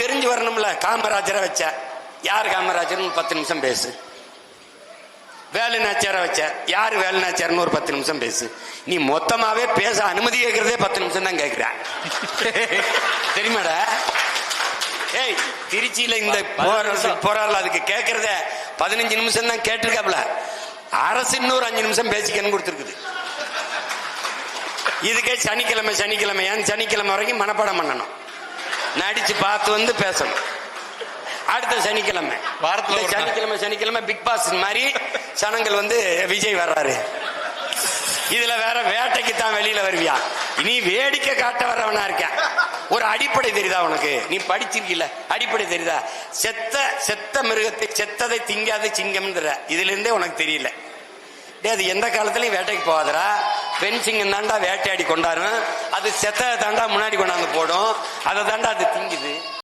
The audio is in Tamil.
தெரிஞ்சு வரணும்ல. காமராஜரை வச்ச. யார் காமராஜர்னு பத்து நிமிஷம் பேசு. வேலு நாச்சியாரை வச்ச. யார் வேலு நாச்சியார்னு ஒரு பத்து நிமிஷம் பேசு. நீ மொத்தமாவே பேச அனுமதி கேட்கறதே பத்து நிமிஷம் தான் கேட்கிற தெரியுமாடா? ஏய் திருச்சியில இந்த போறாள் அதுக்கு கேட்கறத பதினஞ்சு நிமிஷம் தான் கேட்டிருக்காப்ல. அரசு இன்னொரு அஞ்சு நிமிஷம் பேசிக்கன்னு கொடுத்துருக்குது. இதுக்கே சனிக்கிழமை சனிக்கிழமை. ஏன் சனிக்கிழமை வரைக்கும் மனப்பாடம் பண்ணணும். நடிச்சு பார்த்து வந்து பேசணும். அடுத்த சனிக்கிழமை. வாரத்துல. சனிக்கிழமை சனிக்கிழமை பிக் பாஸ் மாதிரி சனங்கள் வந்து விஜய் வர்றாரு. இதுல வேற வேட்டைக்கு தான் வெளியில வருவியா? நீ வேடிக்கை காட்ட வர்றவனா இருக்க ஒரு அடிப்படை தெரியுதா உனக்கு? நீ படிச்சிருக்கீல அடிப்படை தெரியுதா? செத்த செத்த மிருகத்தை செத்ததை திங்காத சிங்கம்ன்ற இதுல இருந்தே உனக்கு தெரியல. டேய் அது எந்த காலத்துலயும் வேட்டைக்கு போகாதடா. பெண் சிங்கம் தாண்டா வேட்டையாடி கொண்டாடும் அது செத்ததை தாண்டா முன்னாடி கொண்டாந்து போடும். அதை தாண்டா அது திங்குது.